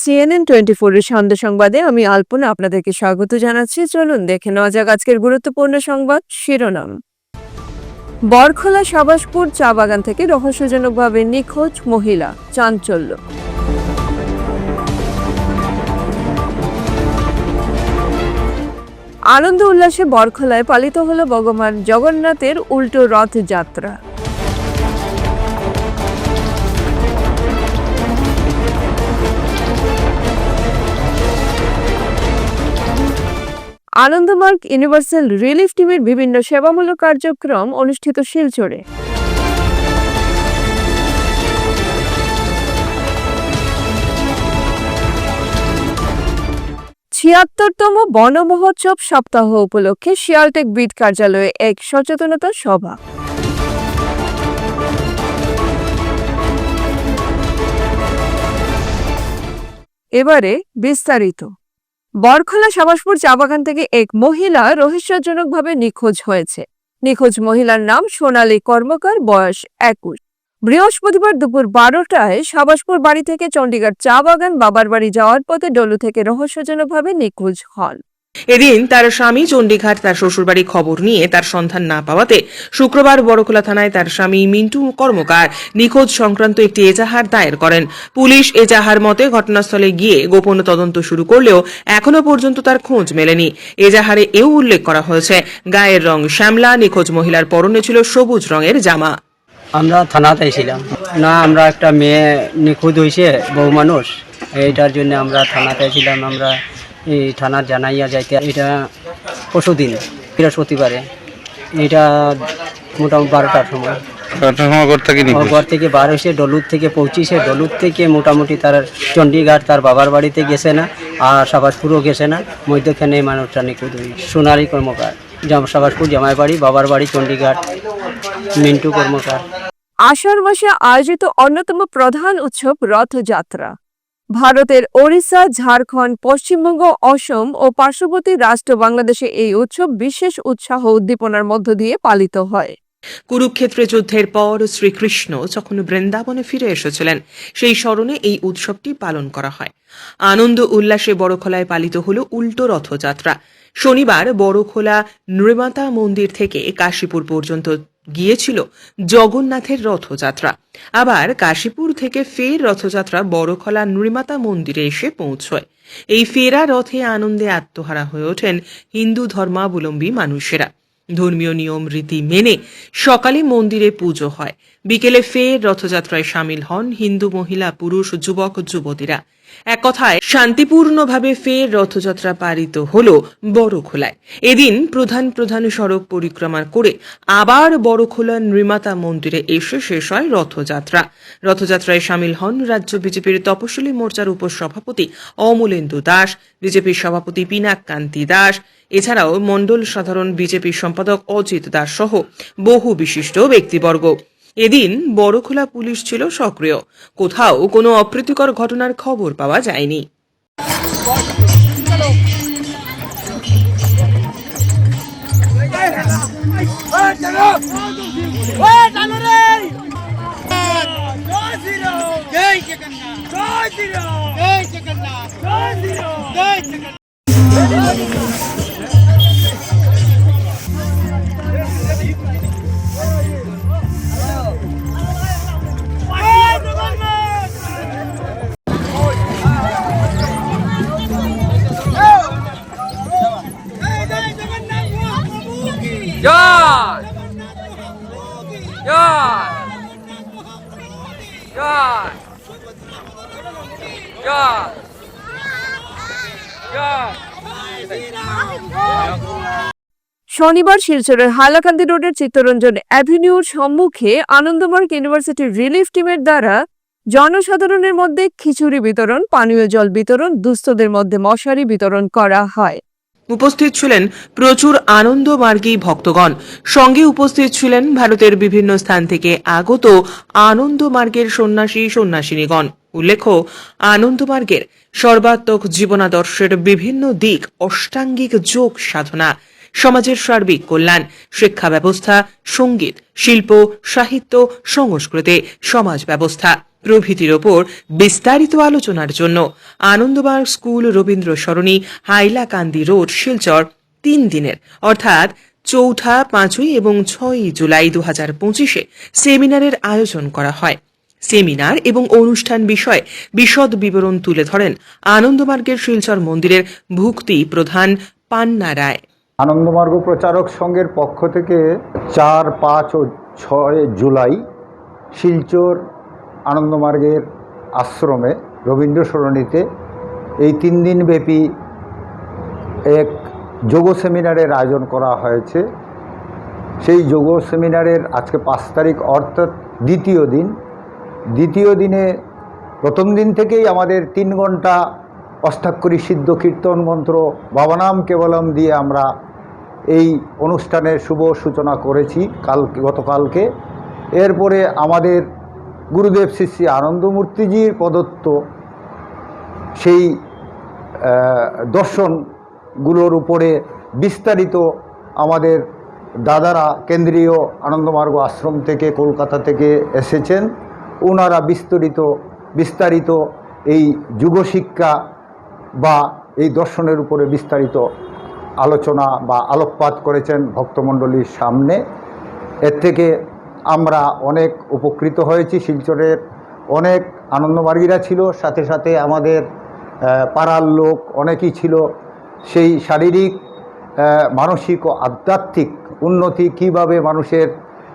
CNN twenty ফোরের সন্ধ্যা সংবাদে আমি আলপনা আপনাদেরকে স্বাগত জানাচ্ছি। চলুন দেখে নেওয়া যাক আজকের গুরুত্বপূর্ণ সংবাদ শিরোনাম। বরখোলা সাবাসপুর চা বাগান থেকে রহস্যজনকভাবে নিখোঁজ মহিলা, চাঞ্চল্য। আনন্দ উল্লাসে বরখোলায় পালিত হলো ভগবান জগন্নাথের উল্টো রথযাত্রা। আনন্দমার্গ ইউনিভার্সাল রিলিফ টিমের বিভিন্ন সেবামূলক কার্যক্রম অনুষ্ঠিত শিলচরে। ছিয়াত্তরতম বন মহোৎসব সপ্তাহ উপলক্ষে শিয়ালটেক বিদ কার্যালয়ে এক সচেতনতা সভা। এবারে বিস্তারিত। বরখোলা সাবাসপুর চা বাগান থেকে এক মহিলা রহস্যজনকভাবে নিখোঁজ হয়েছে। নিখোঁজ মহিলার নাম সোনালী কর্মকার, বয়স একুশ। বৃহস্পতিবার দুপুর বারোটায় সাবাসপুর বাড়ি থেকে চণ্ডীগড় চা বাগান বাবার বাড়ি যাওয়ার পথে ডলু থেকে রহস্যজনকভাবে নিখোঁজ হন। এদিন তার স্বামী চণ্ডীঘাট তার শ্বশুরবাড়ি খবর নিয়ে তার সন্ধান না পাওয়াতে শুক্রবার বড়খোলা থানায় তার স্বামী মিন্টু কর্মকার নিখোঁজ সংক্রান্ত একটি এজাহার দায়ের করেন। পুলিশ এজাহার মতে ঘটনাস্থলে গিয়ে গোপন তদন্ত শুরু করলেও এখনও পর্যন্ত তার খোঁজ মেলেনি। এজাহারে এও উল্লেখ করা হয়েছে, গায়ের রং শ্যামলা, নিখোঁজ মহিলার পরনে ছিল সবুজ রঙের জামা। আমরা থানাতে ছিলাম না, আমরা একটা মেয়ে নিখোঁজ হয়েছে বহু মানুষ। এইটার জন্য আমরা থানাতে ছিলাম আমরা এই থানার জানাইয়া যাইতে এটা পরশুদিন বৃহস্পতিবারে। এটা মোটামুটি বারোটার সময়। ঘর থেকে বার হয়েছে ডলুর থেকে পৌঁছিছে। ডলুর থেকে মোটামুটি তার চণ্ডীগড় তার বাবার বাড়িতে গেছে না আর সাবাসপুরও গেছে না। মধ্যখানে মানুষটা নিখোঁজ সোনারি কর্মকার জাম সাবাসপুর জামাই বাড়ি বাবার বাড়ি চণ্ডীগড় মিন্টু কর্মকার। আষাঢ় মাসে আয়োজিত অন্যতম প্রধান উৎসব রথযাত্রা। ভারতের ওড়িশা, ঝাড়খণ্ড, পশ্চিমবঙ্গ, অসম ও পার্শ্ববর্তী রাষ্ট্র বাংলাদেশে এই উৎসব বিশেষ উৎসাহ উদ্দীপনার মধ্য দিয়ে পালিত হয়। কুরুক্ষেত্রে যুদ্ধের পর শ্রীকৃষ্ণ যখন বৃন্দাবনে ফিরে এসেছিলেন, সেই স্মরণে এই উৎসবটি পালন করা হয়। আনন্দ উল্লাসে বড়খোলায় পালিত হল উল্টো রথযাত্রা। শনিবার বড়খোলা নৃমাতা মন্দির থেকে কাশীপুর পর্যন্ত গিয়েছিল জগন্নাথের রথযাত্রা। আবার কাশীপুর থেকে ফের রথযাত্রা বড়খলা নৃমাতা মন্দিরে এসে পৌঁছয়। এই ফেরা রথে আনন্দে আত্মহারা হয়ে ওঠেন হিন্দু ধর্মাবলম্বী মানুষেরা। ধর্মীয় নিয়ম রীতি মেনে সকালে মন্দিরে পুজো হয়। বিকেলে ফের রথযাত্রায় সামিল হন হিন্দু মহিলা, পুরুষ, যুবক, যুবতীরা। এক কথায়, শান্তিপূর্ণভাবে ফের রথযাত্রা পালিত হল বড়খোলায়। এদিন প্রধান প্রধান সড়ক পরিক্রমা করে আবার বড়খোলা নৃমাতা মন্দিরে এসে শেষ হয় রথযাত্রা। রথযাত্রায় সামিল হন রাজ্য বিজেপির তপশিলি মোর্চার উপসভাপতি অমলেন্দু দাস, বিজেপির সভাপতি পিনাক কান্তি দাস, এছাড়াও মণ্ডল সাধারণ বিজেপি সম্পাদক অজিত দাস সহ বহু বিশিষ্ট ব্যক্তিবর্গ। এদিন বড়খোলা পুলিশ ছিল সক্রিয়। কোথাও কোনো অপ্রীতিকর ঘটনার খবর পাওয়া যায়নি। জয় জয় শনিবার শিলচরের হাইলাকান্দি রোডের চিত্তরঞ্জন অ্যাভিনিউর সম্মুখে আনন্দমার্গ ইউনিভার্সিটির রিলিফ টিমের দ্বারা জনসাধারণের মধ্যে খিচুড়ি বিতরণ, পানীয় জল বিতরণ, দুস্থদের মধ্যে মশারি বিতরণ করা হয়। উপস্থিত ছিলেন প্রচুর আনন্দমার্গী ভক্তগণ। সঙ্গে উপস্থিত ছিলেন ভারতের বিভিন্ন স্থান থেকে আগত আনন্দমার্গের সন্ন্যাসী সন্ন্যাসিনীগণ। উল্লেখ্য আনন্দমার্গের সর্বাত্মক জীবনাদর্শের বিভিন্ন দিক অষ্টাঙ্গিক যোগ সাধনা, সমাজের সার্বিক কল্যাণ, শিক্ষা ব্যবস্থা, সংগীত, শিল্প, সাহিত্য, সংস্কৃতি, সমাজ ব্যবস্থা। প্রভৃতির ওপর বিস্তারিত আলোচনার জন্য আনন্দবাগ স্কুল রবীন্দ্র সরণি, হাইলাকান্দি রোড, শিলচর, তিন দিনের। অর্থাৎ চৌঠা, পাঁচই এবং ছয়ই জুলাই দু হাজার পঁচিশে সেমিনারের আয়োজন করা হয়। সেমিনার এবং অনুষ্ঠান বিষয়ে বিশদ বিবরণ তুলে ধরেন আনন্দমার্গের শিলচর মন্দিরের ভুক্তি প্রধান পান্না রায়। আনন্দমার্গ প্রচারক সংঘের পক্ষ থেকে চার, পাঁচ ও ছয় জুলাই শিলচর আনন্দমার্গের আশ্রমে রবীন্দ্র সরণিতে এই তিন দিনব্যাপী এক যোগ সেমিনারের আয়োজন করা হয়েছে। সেই যোগ সেমিনারের আজকে পাঁচ তারিখ, অর্থাৎ দ্বিতীয় দিন। দ্বিতীয় দিনে প্রথম দিন থেকেই আমাদের তিন ঘণ্টা অষ্টাক্ষরী সিদ্ধ কীর্তন মন্ত্র বাবানাম কেবলম দিয়ে আমরা এই অনুষ্ঠানের শুভ সূচনা করেছি কাল গতকালকে। এরপরে আমাদের গুরুদেব শ্রী শ্রী আনন্দমূর্তিজির প্রদত্ত সেই দর্শনগুলোর উপরে বিস্তারিত আমাদের দাদারা কেন্দ্রীয় আনন্দমার্গ আশ্রম থেকে কলকাতা থেকে এসেছেন। ওনারা বিস্তারিত বিস্তারিত এই যুগশিক্ষা বা এই দর্শনের উপরে বিস্তারিত আলোচনা বা আলোকপাত করেছেন ভক্তমণ্ডলীর সামনে। এর থেকে আমরা অনেক উপকৃত হয়েছি, শিলচরের অনেক আনন্দমার্গীরা ছিল, সাথে সাথে আমাদের পাড়ার লোক অনেকেই ছিল। সেই শারীরিক মানসিক ও আধ্যাত্মিক উন্নতি কীভাবে মানুষের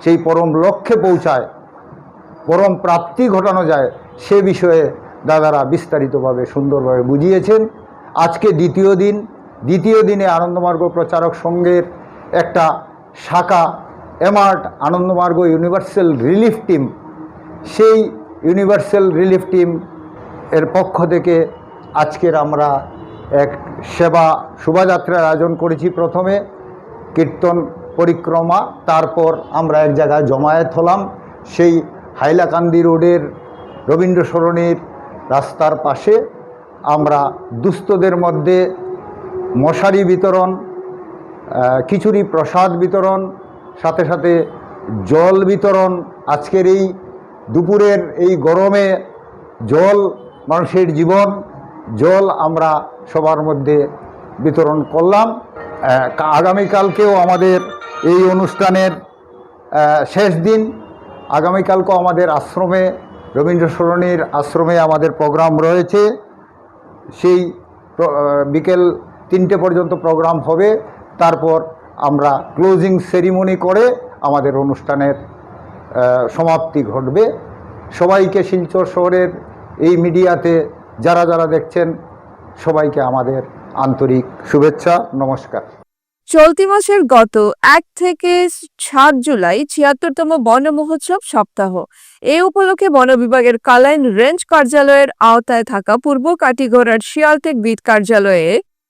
সেই পরম লক্ষ্যে পৌঁছায়, পরম প্রাপ্তি ঘটানো যায়, সে বিষয়ে দাদারা বিস্তারিতভাবে সুন্দরভাবে বুঝিয়েছেন। আজকে দ্বিতীয় দিন, দ্বিতীয় দিনে আনন্দমার্গ প্রচারক সংঘের একটা শাখা AMURT Anandamarga universal relief team, সেই ইউনিভার্সাল রিলিফ টিম এর পক্ষ থেকে আজকের আমরা এক সেবা শোভাযাত্রার আয়োজন করেছি প্রথমে, কীর্তন পরিক্রমা, তারপর আমরা এক জায়গায় জমায়েত হলাম। সেই হাইলাকান্দি রোডের রবীন্দ্র সরণির রাস্তার পাশে আমরা দুস্থদের মধ্যে মশারি বিতরণ খিচুড়ি প্রসাদ বিতরণ সাথে সাথে জল বিতরণ। আজকের এই দুপুরের এই গরমে জল মানুষের জীবন, জল আমরা সবার মধ্যে বিতরণ করলাম। আগামীকালকেও আমাদের এই অনুষ্ঠানের শেষ দিন। আগামীকালকেও আমাদের আশ্রমে, রবীন্দ্র সরণির আশ্রমে আমাদের প্রোগ্রাম রয়েছে। সেই বিকেল তিনটে পর্যন্ত প্রোগ্রাম হবে। তারপর আমরা ক্লোজিং সেরিমনি করে আমাদের অনুষ্ঠানের সমাপ্তি ঘটবে। সবাইকে শিলচর শহরের এই মিডিয়াতে যারা যারা দেখছেন, সবাইকে আমাদের আন্তরিক শুভেচ্ছা, নমস্কার। চলতি মাসের গত এক থেকে সাত জুলাই ছিয়াত্তরতম বন মহোৎসব সপ্তাহ। এ উপলক্ষে বন বিভাগের কালাইন রেঞ্জ কার্যালয়ের আওতায় থাকা পূর্ব কাটিগড়ার শিয়ালটেক বিট কার্যালয়ে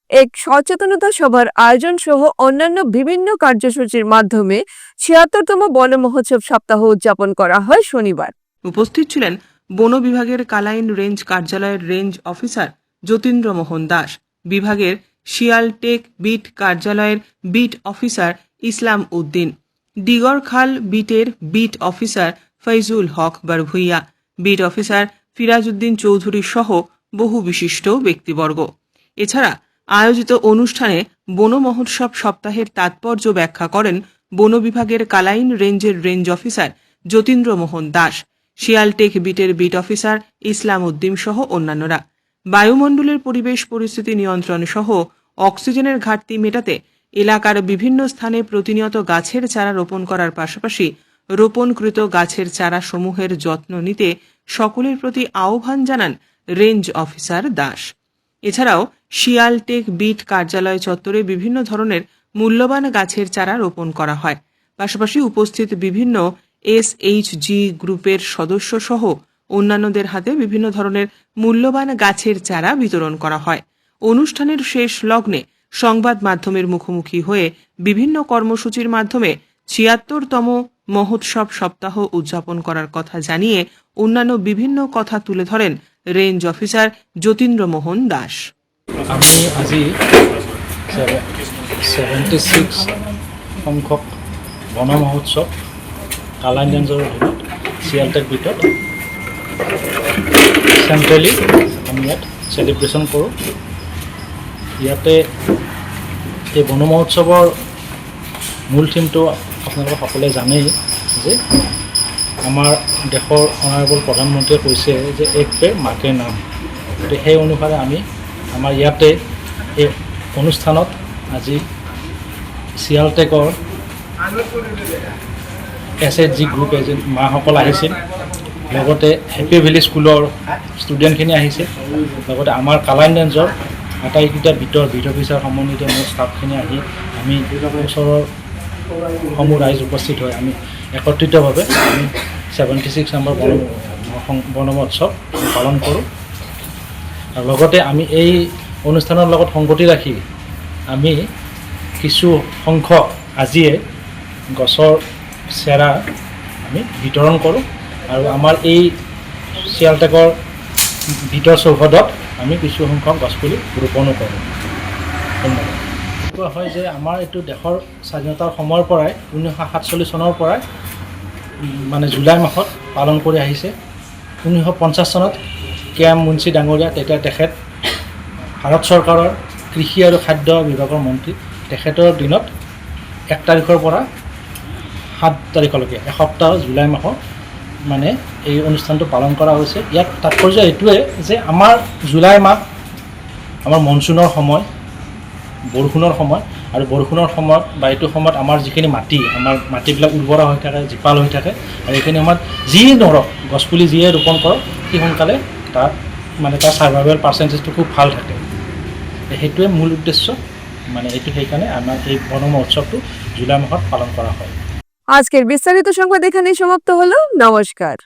এক সচেতনতা সভার আয়োজন সহ অন্যান্য বিভিন্ন কার্যসূচির মাধ্যমে ছিয়াত্তরতম বন মহোৎসব সপ্তাহ উদযাপন করা হয় শনিবার। উপস্থিত ছিলেন বন বিভাগের কালাইন রেঞ্জ কার্যালয়ের রেঞ্জ অফিসার যতীন্দ্র মোহন দাস, বিভাগের শিয়ালটেক বিট কার্যালয়ের বিট অফিসার ইসলাম উদ্দিন ডিগরখাল বিটের beat officer Faizul Haque Barbhuiya, beat officer Firajuddin Choudhury সহ বহু বিশিষ্ট ব্যক্তিবর্গ। এছাড়া আয়োজিত অনুষ্ঠানে বন মহোৎসব সপ্তাহের তাৎপর্য ব্যাখ্যা করেন বন বিভাগের কালাইন রেঞ্জের রেঞ্জ অফিসার যতীন্দ্র মোহন দাস শিয়ালটেক বিটের বিট অফিসার ইসলাম উদ্দিন সহ অন্যান্যরা। বায়ুমণ্ডলের পরিবেশ পরিস্থিতি নিয়ন্ত্রণ সহ অক্সিজেনের ঘাটতি মেটাতে এলাকার বিভিন্ন স্থানে প্রতিনিয়ত গাছের চারা রোপণ করার পাশাপাশি রোপণকৃত গাছের চারা সমূহের যত্ন নিতে সকলের প্রতি আহ্বান জানান রেঞ্জ অফিসার দাস। এছাড়াও শিয়ালটেক বিট, কার্যালয় চত্বরে বিভিন্ন ধরনের মূল্যবান গাছের চারা রোপণ করা হয়। পাশাপাশি উপস্থিত বিভিন্ন এস এসএইচজি গ্রুপের সদস্য সহ অন্যান্যদের হাতে বিভিন্ন ধরনের মূল্যবান গাছের চারা বিতরণ করা হয়। অনুষ্ঠানের শেষ লগ্নে সংবাদ মাধ্যমের মুখোমুখি হয়ে বিভিন্ন কর্মসূচির মাধ্যমে ছিয়াত্তরতম মহোৎসব সপ্তাহ উদযাপন করার কথা জানিয়ে অন্যান্য বিভিন্ন কথা তুলে ধরেন রেঞ্জ অফিসার যতীন্দ্র মোহন দাস। আমি আজি ছেভেণ্টি ছিক্স সংখ্যক বন মহোৎসৱ, কালাইন ৰেঞ্জৰ অধীনত চিয়ালটেক বিটত চেণ্ট্ৰেলি আমি ইয়াত চেলিব্ৰেশ্যন কৰোঁ। ইয়াতে এই বন মহোৎসৱৰ মূল থিমটো আপোনালোকে সকলোৱে জানেই যে আমাৰ দেশৰ অনাৰেবল প্ৰধানমন্ত্ৰীয়ে কৈছে যে এক পে মাকে নাম। গতিকে সেই অনুসাৰে আমি আমাৰ ইয়াতে এই অনুষ্ঠানত আজি চিয়ালটেকৰ S H G group agent মাসকল আহিছিল লগতে হেপী ভেলী স্কুলৰ ষ্টুডেণ্টখিনি আহিছে লগতে আমাৰ কালাইন ৰেঞ্জৰ আটাইকেইটা বিটৰ বিট অফিচাৰ সমন্বিত মোৰ ষ্টাফখিনি আহি আমি ওচৰৰ সমূহ ৰাইজ উপস্থিত হৈ আমি একত্ৰিতভাৱে আমি ছেভেণ্টি ছিক্স নম্বৰ বন সং- বন পালন কৰোঁ। আৰু লগতে আমি এই অনুষ্ঠানৰ লগত সংগতি ৰাখি আমি কিছু সংখ্যক আজিয়ে গছৰ চেৰা আমি বিতৰণ কৰোঁ। আৰু আমাৰ এই চিয়ালটেকৰ ভিতৰ চৌহদত আমি কিছু সংখ্যক গছপুলি ৰোপণো কৰোঁ। ধন্যবাদ। কোৱা হয় যে আমাৰ এইটো দেশৰ স্বাধীনতাৰ সময়ৰ পৰাই ঊনৈছশ সাতচল্লিছ চনৰ পৰাই মানে জুলাই মাহত পালন কৰি আহিছে। ঊনৈছশ পঞ্চাছ চনত কে এম মুন্সী ডাঙৰীয়া তেতিয়া তেখেত ভাৰত চৰকাৰৰ কৃষি আৰু খাদ্য বিভাগৰ মন্ত্ৰী। তেখেতৰ দিনত এক তাৰিখৰ পৰা সাত তাৰিখলৈকে এসপ্তাহ জুলাই মাহত মানে এই অনুষ্ঠানটো পালন কৰা হৈছে। ইয়াত তাৎপৰ্য এইটোৱে যে আমাৰ জুলাই মাহ আমাৰ মনচুনৰ সময় বৰষুণৰ সময় আৰু বৰষুণৰ সময়ত বা এইটো সময়ত আমাৰ যিখিনি মাটি, আমাৰ মাটিবিলাক উৰ্বৰা হৈ থাকে, জীপাল হৈ থাকে আৰু এইখিনি সময়ত যি নৰক, গছপুলি যিয়ে ৰোপণ কৰক, সি সোনকালে তাত মানে তাৰ ছাৰ্ভাইভেল পাৰ্চেণ্টেজটো খুব ভালো থাকে। সেইটোৱে মূল উদ্দেশ্য মানে এইটো সেইকাৰণে আমাৰ এই বন মহোৎসৱটো জুলাই মাহত পালন কৰা হয়। আজকের বিস্তারিত সংবাদ এখানেই সমাপ্ত হলো। নমস্কার।